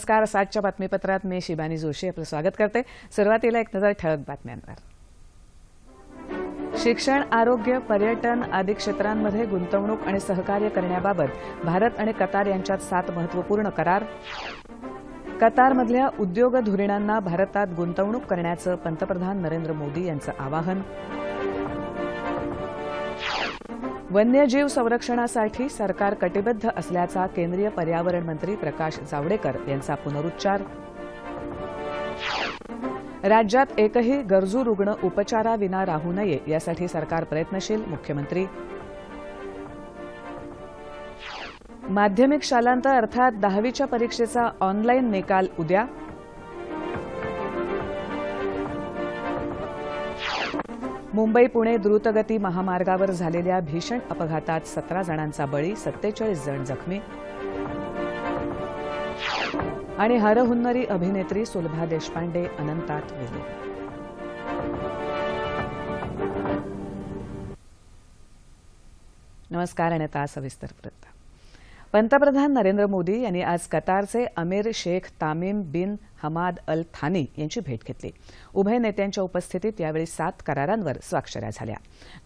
नमस्कार सातच्या बातमीपत्रात मी शिबानी जोशी आपलं स्वागत करते. सुरुवातीला एक नजर ठळक बातम्यांवर. शिक्षण आरोग्य पर्यटन आदी क्षेत्रांमध्ये गुंतवणूक आणि सहकार्य करण्याबाबत भारत आणि कतार यांच्यात सात महत्त्वपूर्ण करार. कतारमधल्या उद्योग धुरीणांना भारतात गुंतवणूक करण्याचं पंतप्रधान नरेंद्र मोदी यांचं आवाहन. वन्यजीव संरक्षणासाठी सरकार कटिबद्ध असल्याचा केंद्रीय पर्यावरण मंत्री प्रकाश जावडेकर यांचा पुनरुच्चार. राज्यात एकही गरजू रुग्ण उपचाराविना राहू नये यासाठी सरकार प्रयत्नशील मुख्यमंत्री. माध्यमिक शालांत अर्थात दहावीच्या परीक्षेचा ऑनलाईन निकाल उद्या. मुंबई पुणे द्रुतगती महामार्गावर झालेल्या भीषण अपघातात सतरा जणांचा बळी सत्तेचाळीस जण जखमी. आणि हरहुन्नरी अभिनेत्री सुलभा देशपांडे अनंतात विलीन. नमस्कार आणि आता सविस्तर वृत्त. पंतप्रधान नरेंद्र मोदी यांनी आज कतारचे अमीर शेख तामीम बिन हमाद अल थानी यांची भेट घेतली. उभय नेत्यांच्या उपस्थितीत यावेळी सात करारांवर स्वाक्षऱ्या झाल्या.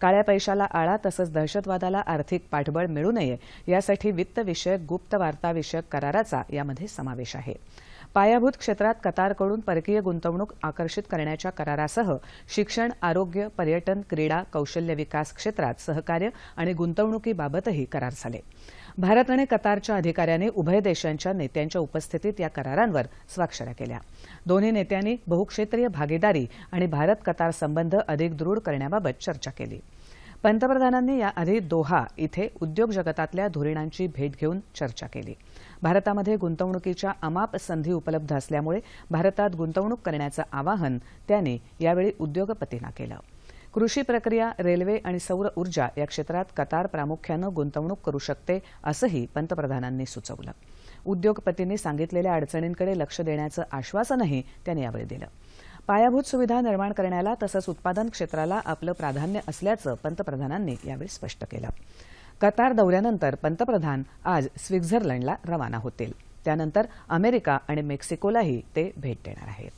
काळ्या पैशाला आळा तसंच दहशतवादाला आर्थिक पाठबळ मिळू नये यासाठी वित्तविषयक गुप्त वार्ताविषयक कराराचा यामध्ये समावेश आहे. पायाभूत क्षेत्रात कतारकडून परकीय गुंतवणूक आकर्षित करण्याच्या करारासह शिक्षण आरोग्य पर्यटन क्रीडा कौशल्य विकास क्षेत्रात सहकार्य आणि गुंतवणुकीबाबतही करार झाले. भारत आणि कतारच्या अधिकाऱ्यांनी उभय देशांच्या नेत्यांच्या उपस्थितीत या करारांवर स्वाक्षऱ्या केल्या. दोन्ही नेत्यांनी बहुक्षेत्रीय भागीदारी आणि भारत कतार संबंध अधिक दृढ करण्याबाबत चर्चा केली. पंतप्रधानांनी याआधी दोहा इथे उद्योग जगतातल्या धोरणांची भेट घेऊन चर्चा केली. भारतामध्ये गुंतवणुकीच्या अमाप संधी उपलब्ध असल्यामुळे भारतात गुंतवणूक करण्याचं आवाहन त्यांनी यावेळी उद्योगपतींना केलं. कृषी प्रक्रिया रेल्वे आणि सौर ऊर्जा या क्षेत्रात कतार प्रामुख्यानं गुंतवणूक करू शकते असंही पंतप्रधानांनी सुचवलं. उद्योगपतींनी सांगितलेल्या अडचणींकडे लक्ष देण्याचं आश्वासनही त्यांनी यावेळी दिलं. पायाभूत सुविधा निर्माण करण्याला तसंच उत्पादन क्षेत्राला आपलं प्राधान्य असल्याचं पंतप्रधानांनी यावेळी स्पष्ट केलं. कतार दौऱ्यानंतर पंतप्रधान आज स्वित्झर्लंडला रवाना होतील. त्यानंतर अमेरिका आणि मेक्सिकोलाही ते भेट देणार आहेत.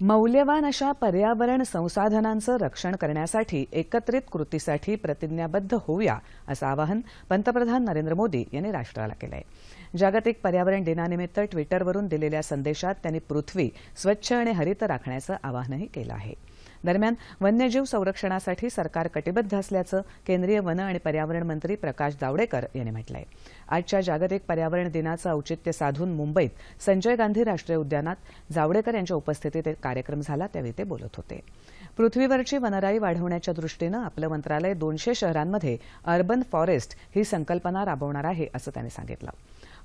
मौल्यवान अशा पर्यावरण संसाधनांचं रक्षण करण्यासाठी एकत्रित कृतीसाठी प्रतिज्ञाबद्ध होऊया असं आवाहन पंतप्रधान नरेंद्र मोदी यांनी राष्ट्राला केलं आहे जागतिक पर्यावरण दिनानिमित्त ट्विटरवरून दिलेल्या संदेशात त्यांनी पृथ्वी स्वच्छ आणि हरित राखण्याचं आवाहनही केलं आहे. दरम्यान वन्यजीव संरक्षणासाठी सरकार कटिबद्ध असल्याचं केंद्रीय वन आणि पर्यावरण मंत्री प्रकाश जावडेकर यांनी म्हटलं आहे आजच्या जागतिक पर्यावरण दिनाचं औचित्य साधून मुंबईत संजय गांधी राष्ट्रीय उद्यानात जावडेकर यांच्या उपस्थितीत एक कार्यक्रम झाला त्यावेळी ते बोलत होते. पृथ्वीवरची वनराई वाढवण्याच्या दृष्टीनं आपलं मंत्रालय दोनशे शहरांमध्ये अर्बन फॉरेस्ट ही संकल्पना राबवणार आहे असं त्यांनी सांगितलं.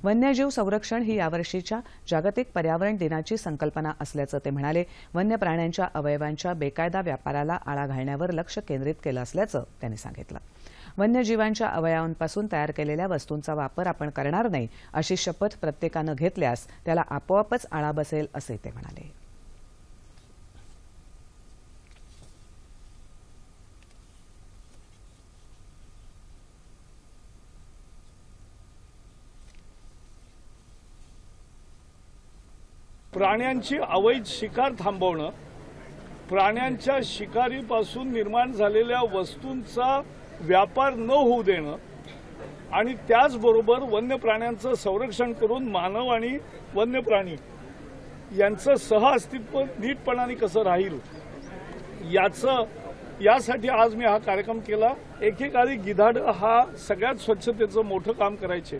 वन्यजीव संरक्षण ही यावर्षीच्या जागतिक पर्यावरण दिनाची संकल्पना असल्याचं ते म्हणाले. वन्य प्राण्यांच्या अवयवांच्या बेकायदा व्यापाराला आळा घालण्यावर लक्ष केंद्रित केलं असल्याचं त्यांनी सांगितलं. वन्यजीवांच्या अवयवांपासून तयार केलेल्या वस्तूंचा वापर आपण करणार नाही अशी शपथ प्रत्येकानं घेतल्यास त्याला आपोआपच आळा बसेल असे ते म्हणाले. प्राण्यांची अवैध शिकार थांबवणं प्राण्यांच्या शिकारीपासून निर्माण झालेल्या वस्तूंचा व्यापार न होऊ देणं आणि त्याचबरोबर वन्य प्राण्यांचं संरक्षण करून मानव आणि वन्य प्राणी यांचं सहअस्तित्व नीटपणाने कसं राहील याचं यासाठी आज मी हा कार्यक्रम केला. एकेकाळी गिधाड हा सगळ्यात स्वच्छतेचं मोठं काम करायचे.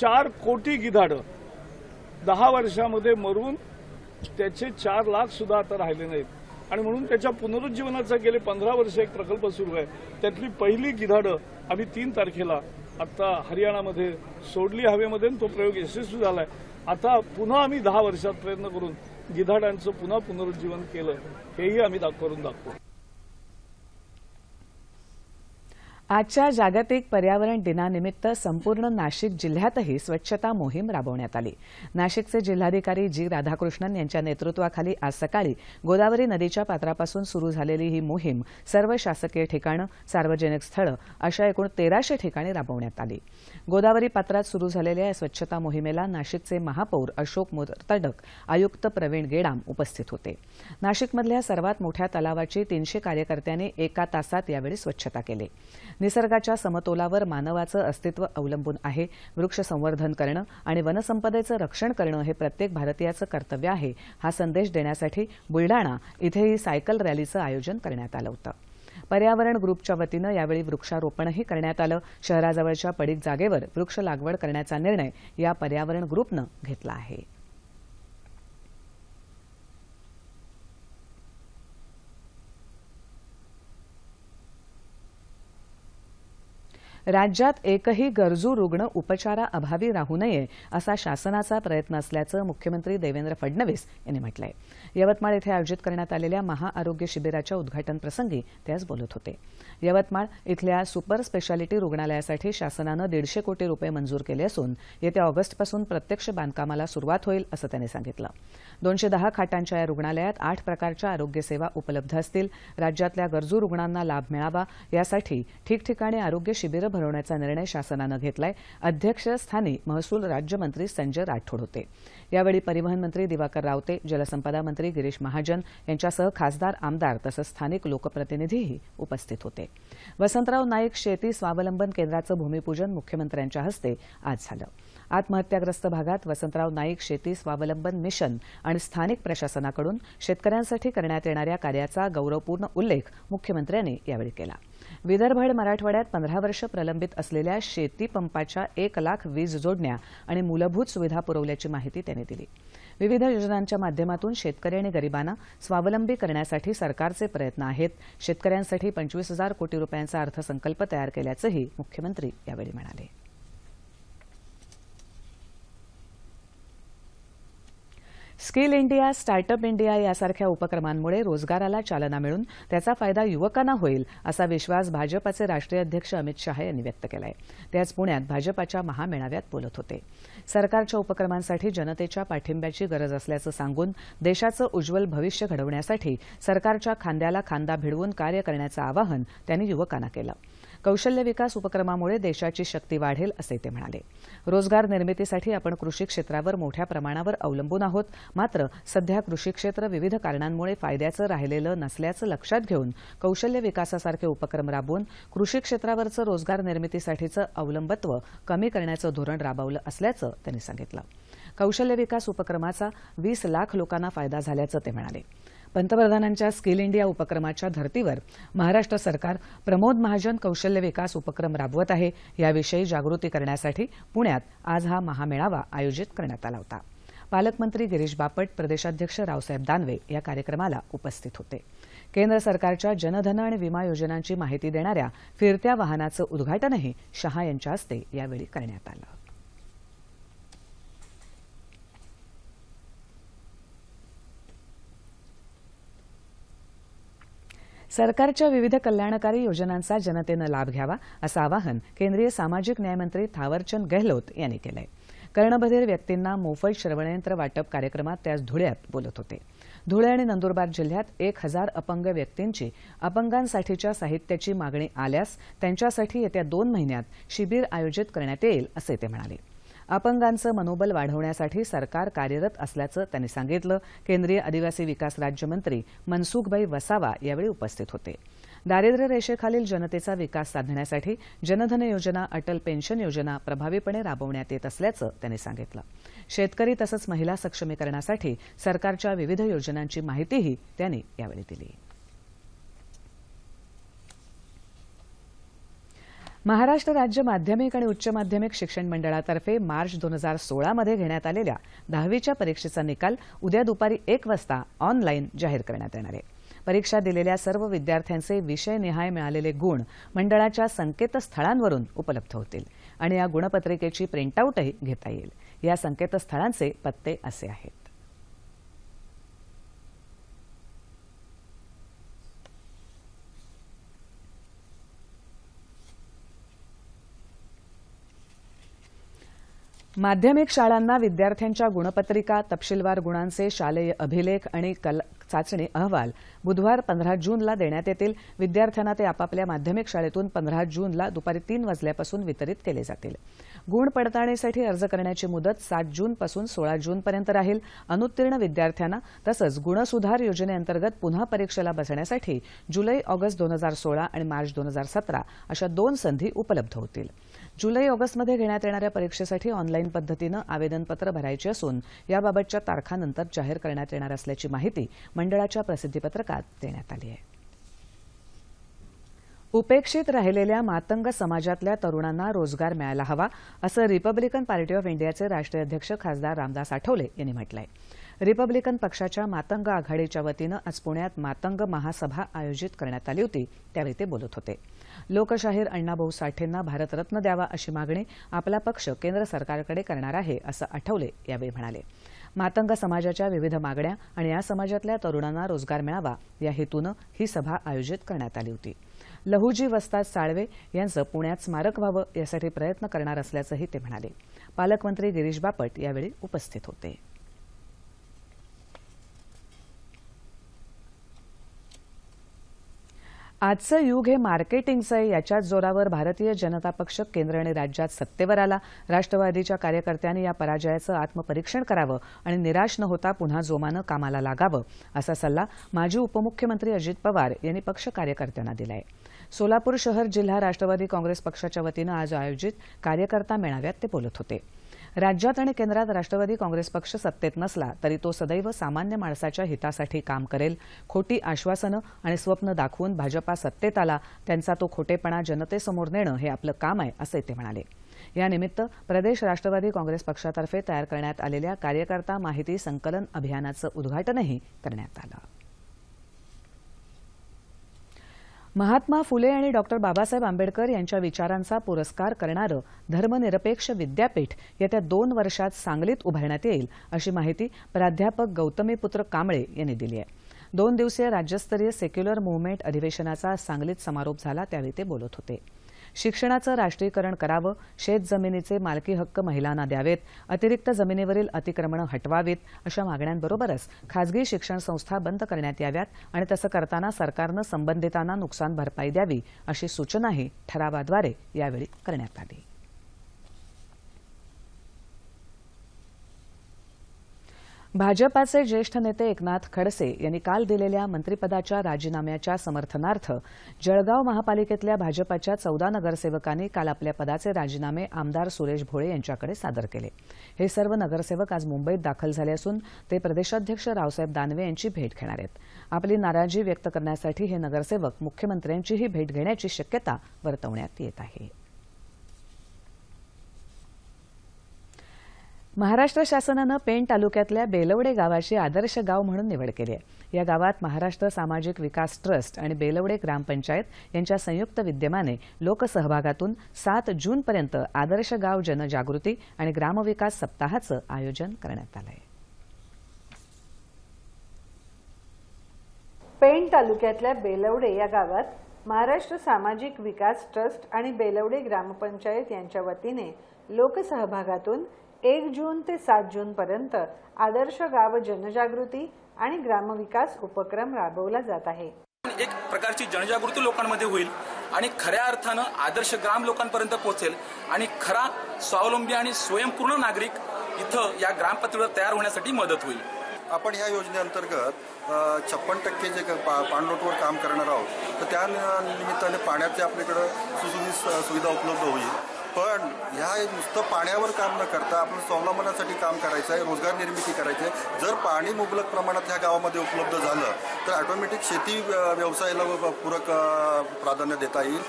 चार कोटी गिधाडं दहा वर्षामध्ये मरून त्याचे चार लाख सुद्धा आता राहिले नाहीत. आणि म्हणून त्याच्या पुनरुज्जीवनाचा गेले पंधरा वर्ष एक प्रकल्प सुरू आहे. त्यातली पहिली गिधाडं आम्ही तीन तारखेला आता हरियाणामध्ये सोडली हवेमध्ये तो प्रयोग यशस्वी झालाय. आता पुन्हा आम्ही दहा वर्षात प्रयत्न करून गिधाडांचं पुन्हा पुनरुज्जीवन केलं हेही आम्ही करून दाखवू. आजच्या जागतिक पर्यावरण दिनानिमित्त संपूर्ण नाशिक जिल्ह्यातही स्वच्छता मोहीम राबवण्यात आली. नाशिकचे जिल्हाधिकारी जी राधाकृष्णन यांच्या नेतृत्वाखाली आज सकाळी गोदावरी नदीच्या पात्रापासून सुरू झालेली ही मोहीम सर्व शासकीय ठिकाणं सार्वजनिक स्थळं अशा एकूण तेराशे ठिकाणी राबवण्यात आली. गोदावरी पात्रात सुरू झालेल्या या स्वच्छता मोहिमेला नाशिकचे महापौर अशोक मोर्तडक आयुक्त प्रवीण गेडाम उपस्थित होते. नाशिकमधल्या सर्वात मोठ्या तलावाची तीनशे कार्यकर्त्यांनी एका तासात यावेळी स्वच्छता केली. निसर्गाच्या समतोलावर मानवाचं अस्तित्व अवलंबून आहे. वृक्ष संवर्धन करणं आणि वनसंपदेचं रक्षण करणं हे प्रत्येक भारतीयाचं कर्तव्य आहे हा संदेश देण्यासाठी बुलडाणा इथेही सायकल रॅलीचं आयोजन करण्यात आलं होतं. पर्यावरण ग्रुपच्या वतीनं यावेळी वृक्षारोपणही करण्यात आलं. शहराजवळच्या पडीक जागेवर वृक्ष लागवड करण्याचा निर्णय या पर्यावरण ग्रुपनं घेतला आहे. राज्यात एकही गरजू रुग्ण उपचाराअभावी राहू नये असा शासनाचा प्रयत्न असल्याचं मुख्यमंत्री देवेंद्र फडणवीस यांनी म्हटलं आहे यवतमाळ इथं आयोजित करण्यात आलेल्या महाआरोग्य शिबिराच्या उद्घाटन प्रसंगी ते आज बोलत होते. यवतमाळ इथल्या सुपर स्पेशालिटी रुग्णालयासाठी शासनानं दीडशे कोटी रुपये मंजूर केले असून येत्या ऑगस्टपासून प्रत्यक्ष बांधकामाला सुरुवात होईल असं त्यांनी सांगितलं. दोनशे दहा खाटांच्या या रुग्णालयात आठ प्रकारच्या आरोग्य सेवा उपलब्ध असतील. राज्यातल्या गरजू रुग्णांना लाभ मिळावा यासाठी ठिकठिकाणी आरोग्य शिबिरं भरवण्याचा निर्णय शासनानं घेतलाय. अध्यक्षस्थानी महसूल राज्यमंत्री संजय राठोड होते. यावेळी परिवहन मंत्री दिवाकर रावते जलसंपदा मंत्री गिरीश महाजन यांच्यासह खासदार आमदार तसंच स्थानिक लोकप्रतिनिधीही उपस्थित होते. वसंतराव नाईक शेती स्वावलंबन केंद्राचं भूमिपूजन मुख्यमंत्र्यांच्या हस्ते आज झालं. आत्महत्याग्रस्त भागात वसंतराव नाईक शेती स्वावलंबन मिशन आणि स्थानिक प्रशासनाकडून शेतकऱ्यांसाठी करण्यात येणाऱ्या कार्याचा गौरवपूर्ण उल्लेख मुख्यमंत्र्यांनी यावेळी केला. विदर्भ मराठवाड्यात पंधरा वर्ष प्रलंबित असलेल्या शेती पंपाच्या एक लाख वीज जोडण्या आणि मूलभूत सुविधा पुरवल्याची माहिती त्यांनी दिली. विविध योजनांच्या माध्यमातून शेतकरी आणि गरिबांना स्वावलंबी करण्यासाठी सरकारचे प्रयत्न आहेत. शेतकऱ्यांसाठी पंचवीस हजार कोटी रुपयांचा अर्थसंकल्प तयार केल्याचंही मुख्यमंत्री यावेळी म्हणाले. स्किल इंडिया स्टार्टअप इंडिया यासारख्या उपक्रमांमुळे रोजगाराला चालना मिळून त्याचा फायदा युवकांना होईल असा विश्वास भाजपाचे राष्ट्रीय अध्यक्ष अमित शहा यांनी व्यक्त केला आहे ते आज पुण्यात भाजपाच्या महामेळाव्यात बोलत होते. सरकारच्या उपक्रमांसाठी जनतेच्या पाठिंब्याची गरज असल्याचं सांगून देशाचं उज्ज्वल भविष्य घडवण्यासाठी सरकारच्या खांद्याला खांदा भिडवून कार्य करण्याचं आवाहन त्यांनी युवकांना केलं. कौशल्य विकास उपक्रमामुळे देशाची शक्ती वाढेल असे ते म्हणाले. रोजगार निर्मितीसाठी आपण कृषी क्षेत्रावर मोठ्या प्रमाणावर अवलंबून आहोत. मात्र सध्या कृषी क्षेत्र विविध कारणांमुळे फायद्याचं राहिलेलं नसल्याचं लक्षात घेऊन कौशल्य विकासासारखे उपक्रम राबवून कृषी क्षेत्रावरचं रोजगार निर्मितीसाठीचं अवलंबत्व कमी करण्याचं धोरण राबवलं असल्याचं त्यांनी सांगितलं. कौशल्य विकास उपक्रमाचा वीस लाख लोकांना फायदा झाल्याचं ते म्हणाले. पंतप्रधानांच्या स्किल इंडिया उपक्रमाच्या धर्तीवर महाराष्ट्र सरकार प्रमोद महाजन कौशल्य विकास उपक्रम राबवत आहे. याविषयी जागृती करण्यासाठी पुण्यात आज हा महामेळावा आयोजित करण्यात आला होता. पालकमंत्री गिरीश बापट प्रदेशाध्यक्ष रावसाहेब दानवे या कार्यक्रमाला उपस्थित होते. केंद्र सरकारच्या जनधन आणि विमा योजनांची माहिती देणाऱ्या फिरत्या वाहनाचं उद्घाटनही शहा यांच्या हस्ते यावेळी करण्यात आलं. सरकारच्या विविध कल्याणकारी योजनांचा जनतेनं लाभ घ्यावा असं आवाहन केंद्रीय सामाजिक न्यायमंत्री थावरचंद गेहलोत यांनी केलंय. कर्णबधीर व्यक्तींना मोफत श्रवणयंत्र वाटप कार्यक्रमात ते आज धुळ्यात बोलत होते. धुळे आणि नंदुरबार जिल्ह्यात एक हजार अपंग व्यक्तींची अपंगांसाठीच्या साहित्याची मागणी आल्यास त्यांच्यासाठी येत्या दोन महिन्यात शिबिर आयोजित करण्यात येईल असे ते म्हणाले. अपंगांचं मनोबल वाढवण्यासाठी सरकार कार्यरत असल्याचं त्यांनी सांगितलं. केंद्रीय आदिवासी विकास राज्यमंत्री मनसुखभाई वसावा यावेळी उपस्थित होते. दारिद्र्य रेषेखालील जनतेचा विकास साधण्यासाठी जनधन योजना अटल पेन्शन योजना प्रभावीपणे राबवण्यात येत असल्याचं त्यांनी सांगितलं. शेतकरी तसंच महिला सक्षमीकरणासाठी सरकारच्या विविध योजनांची माहितीही त्यांनी यावेळी दिली. महाराष्ट्र राज्य माध्यमिक आणि उच्च माध्यमिक शिक्षण मंडळातर्फे मार्च दोन हजार सोळामध्ये घेण्यात आलेल्या दहावीच्या परीक्षेचा निकाल उद्या दुपारी एक वाजता ऑनलाईन जाहीर करण्यात येणार आहे. परीक्षा दिलेल्या सर्व विद्यार्थ्यांचे विषयनिहाय मिळालेले गुण मंडळाच्या संकेतस्थळांवरून उपलब्ध होतील आणि या गुणपत्रिकेची प्रिंटआउटही घेता येईल. या संकेतस्थळांचे पत्ते असे आहेत. माध्यमिक शाळांना विद्यार्थ्यांच्या गुणपत्रिका तपशीलवार गुणांचे शालेय अभिलेख आणि कल चाचणी अहवाल बुधवार पंधरा जूनला देण्यात येतील. विद्यार्थ्यांना ते आपापल्या माध्यमिक शाळेतून पंधरा जूनला दुपारी तीन वाजल्यापासून वितरित केले जातील. गुण पडताळणीसाठी अर्ज करण्याची मुदत सात जूनपासून सोळा जूनपर्यंत राहील. अनुत्तीर्ण विद्यार्थ्यांना तसंच गुणसुधार योजनेअंतर्गत पुन्हा परीक्षेला बसण्यासाठी जुलै ऑगस्ट दोन हजार सोळा आणि मार्च दोन हजार सतरा अशा दोन संधी उपलब्ध होतील. जुलै ऑगस्टमध्ये घेण्यात येणाऱ्या परीक्षेसाठी ऑनलाईन पद्धतीनं आवेदनपत्र भरायची असून याबाबतच्या तारखानंतर जाहीर करण्यात येणार असल्याची माहिती मंडळाच्या प्रसिद्धीपत्रकात देण्यात आली आहे. उपेक्षित राहिलेल्या मातंग समाजातल्या तरुणांना रोजगार मिळायला हवा असं रिपब्लिकन पार्टी ऑफ इंडियाचे राष्ट्रीय अध्यक्ष खासदार रामदास आठवले यांनी म्हटलं आहे रिपब्लिकन पक्षाच्या मातंग आघाडीच्या वतीनं आज पुण्यात मातंग महासभा आयोजित करण्यात आली होती. त्यावेळी ते बोलत होते. लोकशाहीर अण्णाभाऊ साठेंना भारतरत्न द्यावा अशी मागणी आपला पक्ष केंद्र सरकारकडे करणार आहे असं आठवले यावेळी म्हणाले. मातंग समाजाच्या विविध मागण्या आणि या समाजातल्या तरुणांना रोजगार मिळावा या हेतूनं ही सभा आयोजित करण्यात आली होती. लहुजी वस्ताद साळवे यांचं पुण्यात स्मारक व्हावं यासाठी प्रयत्न करणार असल्याचंही ते म्हणाले. पालकमंत्री गिरीश बापट यावेळी उपस्थित होते. आजचं युग हे मार्केटिंगचं आहे. याच्याच जोरावर भारतीय जनता पक्ष केंद्र आणि राज्यात सत्तेवर आला. राष्ट्रवादीच्या कार्यकर्त्यांनी या पराजयाचं आत्मपरीक्षण करावं आणि निराश न होता पुन्हा जोमानं कामाला लागावं असा सल्ला माजी उपमुख्यमंत्री अजित पवार यांनी पक्ष कार्यकर्त्यांना दिला आहे सोलापूर शहर जिल्हा राष्ट्रवादी काँग्रेस पक्षाच्या वतीनं आज आयोजित कार्यकर्ता मेळाव्यात ते बोलत होते. राज्यात आणि केंद्रात राष्ट्रवादी काँग्रेस पक्ष सत्तेत नसला तरी तो सदैव सामान्य माणसाच्या हितासाठी काम करेल. खोटी आश्वासनं आणि स्वप्न दाखवून भाजपा सत्तेत आला त्यांचा तो खोटेपणा जनतेसमोर नेणं हे आपलं काम आहे असे ते म्हणाले. यानिमित्त प्रदेश राष्ट्रवादी काँग्रेस पक्षातर्फे तयार करण्यात आलेल्या कार्यकर्ता माहिती संकलन अभियानाचं उद्घाटनही करण्यात आलं. महात्मा फुले आणि डॉक्टर बाबासाहेब आंबेडकर यांच्या विचारांचा पुरस्कार करणारं धर्मनिरपेक्ष विद्यापीठ येत्या दोन वर्षात सांगलीत उभारण्यात येईल अशी माहिती प्राध्यापक गौतमीपुत्र कांबळे यांनी दिली आहे. दोन दिवसीय राज्यस्तरीय सेक्युलर मुव्हमेंट अधिवेशनाचा सांगलीत समारोप झाला त्यावेळी ते बोलत होते. शिक्षणाचं राष्ट्रीयकरण करावं शेत जमिनीचे मालकी हक्क महिलांना द्यावेत अतिरिक्त जमिनीवरील अतिक्रमणं हटवावीत अशा मागण्यांबरोबरच खासगी शिक्षण संस्था बंद करण्यात याव्यात आणि तसं करताना सरकारनं संबंधितांना नुकसान भरपाई द्यावी अशी सूचनाही ठरावाद्वारे यावेळी करण्यात आली. भाजपाचे ज्येष्ठ नेते एकनाथ खडसे यांनी काल दिलेल्या मंत्रिपदाच्या राजीनाम्याच्या समर्थनार्थ जळगाव महापालिकेतल्या भाजपाच्या चौदा नगरसेवकांनी काल आपल्या पदाचे राजीनामे आमदार सुरेश भोळे यांच्याकडे सादर केले. हे सर्व नगरसेवक आज मुंबईत दाखल झाले असून ते प्रदेशाध्यक्ष रावसाहेब दानवे यांची भेट घेणार आहेत. आपली नाराजी व्यक्त करण्यासाठी हे नगरसेवक मुख्यमंत्र्यांचीही भेट घेण्याची शक्यता वर्तवण्यात येत आहे. महाराष्ट्र शासनानं पेण तालुक्यातल्या बेलवडे गावाची आदर्श गाव म्हणून निवड केली आहे. या गावात महाराष्ट्र सामाजिक विकास ट्रस्ट आणि बेलवडे ग्रामपंचायत यांच्या संयुक्त विद्यमाने लोकसहभागातून सात जूनपर्यंत आदर्श गाव जनजागृती आणि ग्रामविकास सप्ताहाचं आयोजन करण्यात आलं आहे पेण तालुक्यातल्या बेलवडे या गावात महाराष्ट्र सामाजिक विकास ट्रस्ट आणि बेलवडे ग्रामपंचायत यांच्या वतीने लोकसहभागातून एक जून ते सात जून पर्यंत आदर्श गाव जनजागृती आणि ग्रामविकास उपक्रम राबवला जात आहे. एक प्रकारची जनजागृती लोकांमध्ये होईल आणि खऱ्या अर्थानं आदर्श ग्राम लोकांपर्यंत पोहोचेल आणि खरा स्वावलंबी आणि स्वयंपूर्ण नागरिक इथं या ग्रामपातळीवर तयार होण्यासाठी मदत होईल. आपण ह्या योजनेअंतर्गत छप्पन टक्के जे पा पाणलोटवर काम करणार आहोत तर त्या निमित्ताने पाण्याची आपल्याकडं सुसुविध सुविधा उपलब्ध होईल. पण ह्या नुसतं पाण्यावर काम न करता आपण स्वावलंबनासाठी काम करायचं आहे रोजगार निर्मिती करायची आहे. जर पाणी मुबलक प्रमाणात ह्या गावामध्ये उपलब्ध झालं तर ऑटोमॅटिक शेती व्यवसायाला पूरक प्राधान्य देता येईल.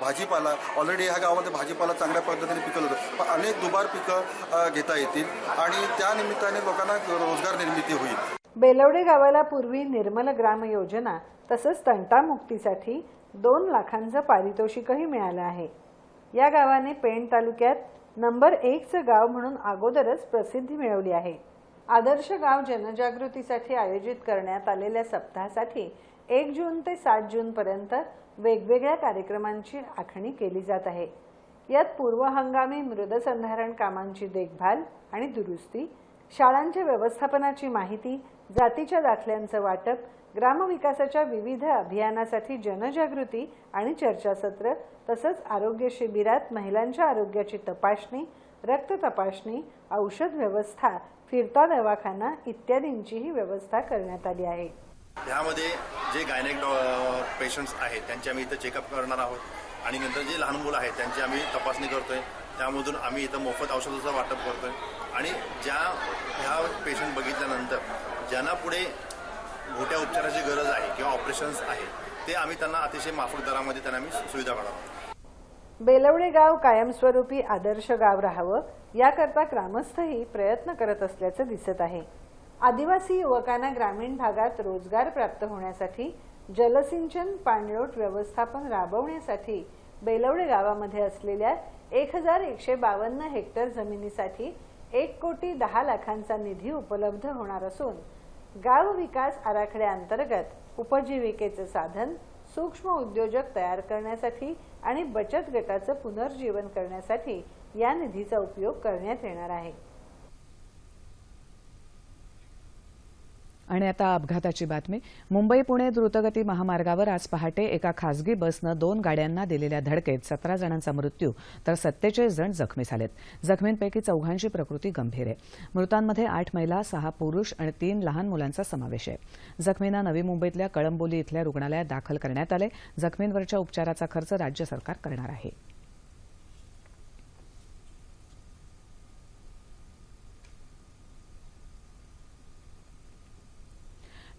भाजीपाला ऑलरेडी ह्या गावामध्ये भाजीपाला चांगल्या पद्धतीने पिकवलं होतं पण अनेक दुबार पिकं घेता येतील आणि त्यानिमित्ताने लोकांना रोजगार निर्मिती होईल. बेलवडे गावाला पूर्वी निर्मल ग्राम योजना तसंच तंटामुक्तीसाठी दोन लाखांचं पारितोषिकही मिळालं आहे. या गावाने पेण तालुक्यात नंबर एकचं गाव म्हणून अगोदरच प्रसिद्धी मिळवली आहे. आदर्श गाव जनजागृतीसाठी आयोजित करण्यात आलेल्या सप्ताहासाठी एक जून ते सात जूनपर्यंत वेगवेगळ्या कार्यक्रमांची आखणी केली जात आहे. यात पूर्व हंगामी मृदसंधारण कामांची देखभाल आणि दुरुस्ती शाळांच्या व्यवस्थापनाची माहिती जातीच्या दाखल्यांचं वाटप ग्रामविकासाच्या विविध अभियानासाठी जनजागृती आणि चर्चासत्र तसंच आरोग्य शिबिरात महिलांच्या आरोग्याची तपासणी रक्त तपासणी औषध व्यवस्था फिरता दवाखाना इत्यादींचीही व्यवस्था करण्यात आली आहे. यामध्ये जे गायनेक पेशंट्स आहेत त्यांचे आम्ही इथं चेकअप करणार आहोत. आणि नंतर जे लहान मुलं आहेत त्यांची आम्ही तपासणी करतोय. त्यामधून आम्ही इथं मोफत औषधाचं वाटप करतोय. आणि ज्या ह्या पेशंट बघितल्यानंतर ज्यांना पुढे मोठ्या उपचाराची गरज आहे किंवा ऑपरेशन्स आहे ते आम्ही त्यांना अतिशय माफक दरामध्ये त्यांना आम्ही सुविधा मिळावं बेलवडे गाव कायमस्वरूपी आदर्श गाव राहावं याकरता ग्रामस्थही प्रयत्न करत असल्याचं दिसत आहे. आदिवासी युवकांना ग्रामीण भागात रोजगार प्राप्त होण्यासाठी जलसिंचन पाणलोट व्यवस्थापन राबवण्यासाठी बेलवडे गावामध्ये असलेल्या एक हजार एकशे बावन्न हेक्टर जमिनीसाठी एक कोटी दहा लाखांचा निधी उपलब्ध होणार असून गाव विकास आराखड्याअंतर्गत उपजीविकेचं साधन सूक्ष्म उद्योजक तयार करण्यासाठी आणि बचत गटाचं पुनर्जीवन करण्यासाठी या निधीचा उपयोग करण्यात येणार आहे. आणि आता अपघाताची बातमी. मुंबई पुणे द्रुतगती महामार्गावर आज पहाटे एका खासगी बसनं दोन गाड्यांना दिलेल्या धडकेत सतरा जणांचा मृत्यू तर सत्तेचाळीस जण जखमी झालेत. जखमींपैकी चौघांची प्रकृती गंभीर आहे. मृतांमध्ये आठ महिला सहा पुरुष आणि तीन लहान मुलांचा समावेश आहे. जखमींना नवी मुंबईतल्या कळंबोली इथल्या रुग्णालयात दाखल करण्यात आले. जखमींवरच्या उपचाराचा खर्च राज्य सरकार करणार आहे.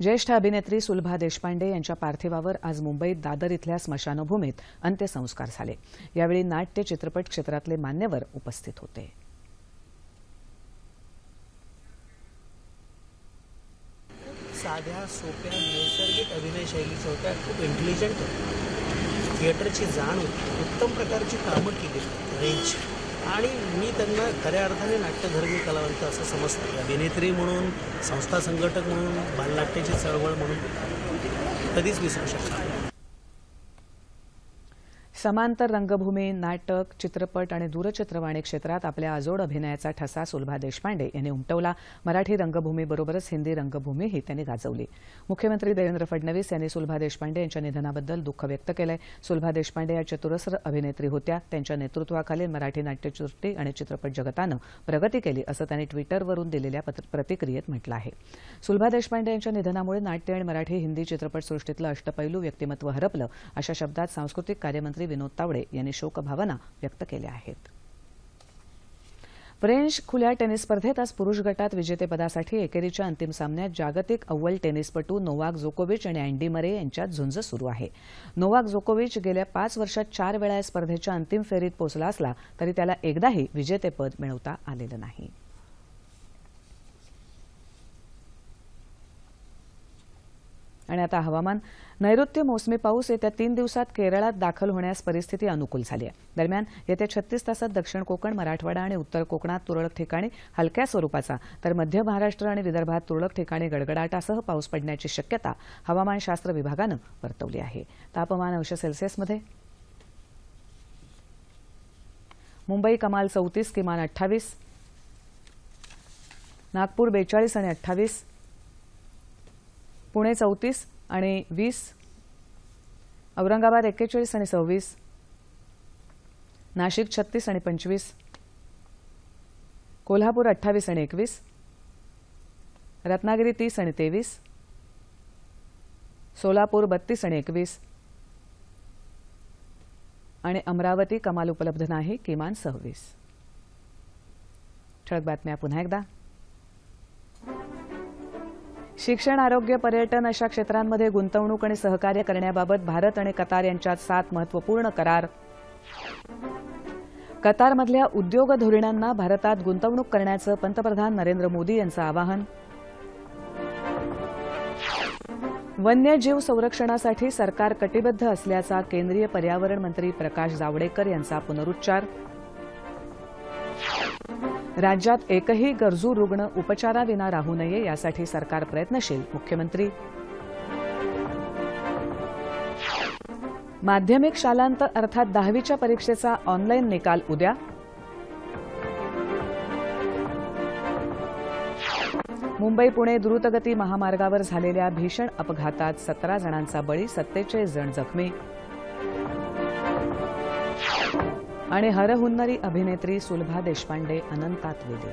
ज्येष्ठ अभिनेत्री सुलभा देशपांडे यांच्या पार्थिवावर आज मुंबईत दादर इथल्या स्मशानभूमीत अंत्यसंस्कार झाले. यावेळी नाट्य चित्रपट क्षेत्रातले मान्यवर उपस्थित होते. साध्या सोप्या नैसर्गिक अभिनय शैलीच्या होत्या खूप इंटेलिजंट होत्या थिएटरची होती. उत्तम प्रकारची कामं केली. रेंज आणि मी त्यांना खऱ्या अर्थाने नाट्यधर्मी कलावंत असं समजतो. अभिनेत्री म्हणून संस्था संघटक म्हणून बालनाट्याची चळवळ म्हणून. कधीच विसरू शकतो समांतर रंगभूमी नाटक चित्रपट आणि दूरचित्रवाणी क्षेत्रात आपल्या अजोड अभिनयाचा ठसा सुलभा देशपांडे यांनी उमटवला. मराठी रंगभूमीबरोबरच हिंदी रंगभूमीही त्यांनी गाजवली. मुख्यमंत्री देवेंद्र फडणवीस यांनी सुलभा देशपांडे यांच्या निधनाबद्दल दुःख व्यक्त केलंय. सुलभा देशपांडे या चतुरस्र अभिनेत्री होत्या. त्यांच्या नेतृत्वाखाली मराठी नाट्यसृष्टी आणि चित्रपट जगतानं प्रगती केली असं त्यांनी ट्विटरवरून दिलेल्या पत्र- प्रतिक्रियेत म्हटलं आहे. सुलभा देशपांडे यांच्या निधनामुळे नाट्य आणि मराठी हिंदी चित्रपटसृष्टीतलं अष्टपैलू व्यक्तिमत्व हरपलं अशा शब्दात सांस्कृतिक कार्यमंत्री विनोद तावडे यांनी शोकभावना व्यक्त केल्या आहेत. फ्रेंच खुल्या टेनिस स्पर्धेत आज पुरुष गटात विजेतेपदासाठी एकेरीच्या अंतिम सामन्यात जागतिक अव्वल टेनिसपटू नोवाक जोकोविच आणि अँडी मरे यांच्यात झुंज सुरू आहे. नोवाक जोकोविच गेल्या पाच वर्षात चार वेळा या स्पर्धेच्या अंतिम फेरीत पोहोचला असला तरी त्याला एकदाही विजेतेपद मिळवता आलेलं नाही. आणि आता हवामान. नैऋत्य मोसमी पाऊस येत्या तीन दिवसात केरळात दाखल होण्यास परिस्थिती अनुकूल झाली आहे. दरम्यान येत्या छत्तीस तासात दक्षिण कोकण मराठवाडा आणि उत्तर कोकणात तुरळक ठिकाणी हलक्या स्वरूपाचा तर मध्य महाराष्ट्र आणि विदर्भात तुरळक ठिकाणी गडगडाटासह पाऊस पडण्याची शक्यता हवामानशास्त्र विभागानं वर्तवली आहे. तापमान अंश सेल्सिअसमध्ये मुंबई कमाल चौतीस किमान अठ्ठावीस नागपूर बेचाळीस आणि अठ्ठावीस पुणे चौतीस आणि वीस औरंगाबाद एक्केचाळीस आणि सव्वीस नाशिक छत्तीस आणि पंचवीस कोल्हापूर अठ्ठावीस आणि एकवीस रत्नागिरी तीस आणि तेवीस सोलापूर बत्तीस आणि एकवीस आणि अमरावती कमाल उपलब्ध नाही किमान सव्वीस. ठळक बातम्या पुन्हा एकदा. शिक्षण आरोग्य पर्यटन अशा क्षेत्रांमध्ये गुंतवणूक आणि सहकार्य करण्याबाबत भारत आणि कतार यांच्यात सात महत्त्वपूर्ण करार. कतारमधल्या उद्योग धोरणांना भारतात गुंतवणूक करण्याचं पंतप्रधान नरेंद्र मोदी यांचं आवाहन. वन्यजीव संरक्षणासाठी सरकार कटिबद्ध असल्याचा केंद्रीय पर्यावरण मंत्री प्रकाश जावडेकर यांचा पुनरुच्चार. राज्यात एकही गरजू रुग्ण उपचाराविना राहू नये यासाठी सरकार प्रयत्नशील मुख्यमंत्री. माध्यमिक शालांत अर्थात दहावीच्या परीक्षेचा ऑनलाईन निकाल उद्या. मुंबई पुणे द्रुतगती महामार्गावर झालेल्या भीषण अपघातात सतरा जणांचा बळी सत्तेचाळीस जण जखमी. आणि हरहुन्नरी अभिनेत्री सुलभा देशपांडे अनंतात वेदी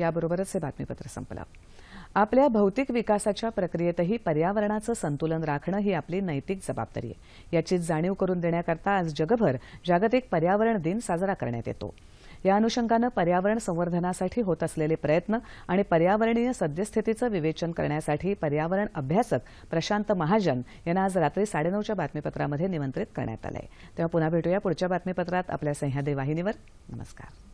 याबरोबरच हे बातमीपत्र संपलं. आपल्या भौतिक विकासाच्या प्रक्रियेतही पर्यावरणाचं संतुलन राखणं ही आपली नैतिक जबाबदारी आहे. याची जाणीव करून देण्याकरता आज जगभर जागतिक पर्यावरण दिन साजरा करण्यात येतो. या अनुषंगानं पर्यावरण संवर्धनासाठी होत असलेले प्रयत्न आणि पर्यावरणीय सद्यस्थितीचं विवेचन करण्यासाठी पर्यावरण अभ्यासक प्रशांत महाजन यांना आज रात्री साडेनऊच्या बातमीपत्रामध्ये निमंत्रित करण्यात आलं आहे तेव्हा पुन्हा भेटूया पुढच्या बातमीपत्रात आपल्या सह्याद्री वाहिनीवर. नमस्कार.